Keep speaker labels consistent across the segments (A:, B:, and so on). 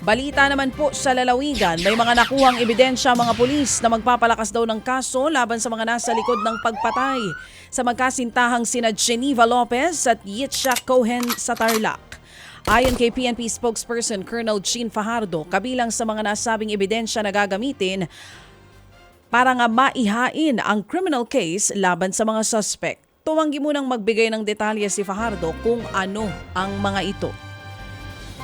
A: Balita naman po sa lalawigan, may mga nakuhang ebidensya mga pulis na magpapalakas daw ng kaso laban sa mga nasa likod ng pagpatay sa magkasintahang sina Geneva Lopez at Yitzhak Cohen sa Tarlac. Ayon kay PNP spokesperson Colonel Jean Fajardo, kabilang sa mga nasabing ebidensya na gagamitin para nga maihain ang criminal case laban sa mga suspect. Tuwanggi munang magbigay ng detalye si Fajardo kung ano ang mga ito.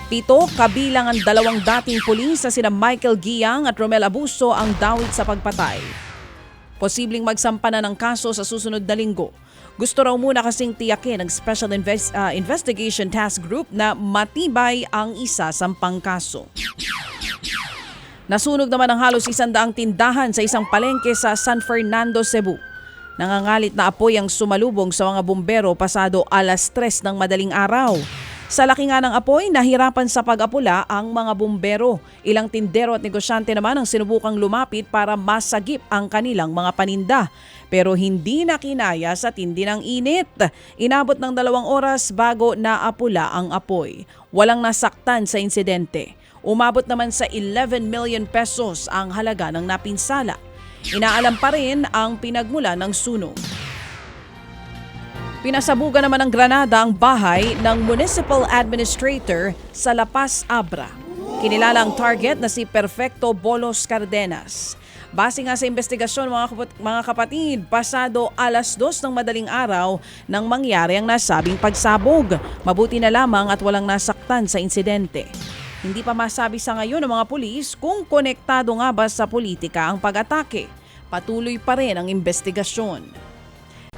A: Pito, kabilang ang dalawang dating pulis na sina Michael Giang at Romel Abuso ang dawit sa pagpatay. Posibleng magsampa na ng kaso sa susunod na linggo. Gusto raw muna kasing tiyakin ng Special Invest- ah, Investigation Task Group na matibay ang isa sampang kaso. Nasunog naman ang halos isandaang tindahan sa isang palengke sa San Fernando, Cebu. Nangangalit na apoy ang sumalubong sa mga bumbero pasado alas 3 ng madaling araw. Sa laki nga ng apoy, nahirapan sa pag-apula ang mga bumbero. Ilang tindero at negosyante naman ang sinubukang lumapit para masagip ang kanilang mga paninda. Pero hindi na kinaya sa tindi ng init. Inabot ng dalawang oras bago naapula ang apoy. Walang nasaktan sa insidente. Umabot naman sa 11 million pesos ang halaga ng napinsala. Inaalam pa rin ang pinagmula ng sunog. Pinasabugan naman ng Granada ang bahay ng Municipal Administrator sa La Paz, Abra. Kinilala ang target na si Perfecto Bolos Cardenas. Base nga sa investigasyon mga, mga kapatid, pasado alas dos ng madaling araw nang mangyari ang nasabing pagsabog. Mabuti na lamang at walang nasaktan sa insidente. Hindi pa masabi sa ngayon ng mga pulis kung konektado nga ba sa politika ang pag-atake. Patuloy pa rin ang investigasyon.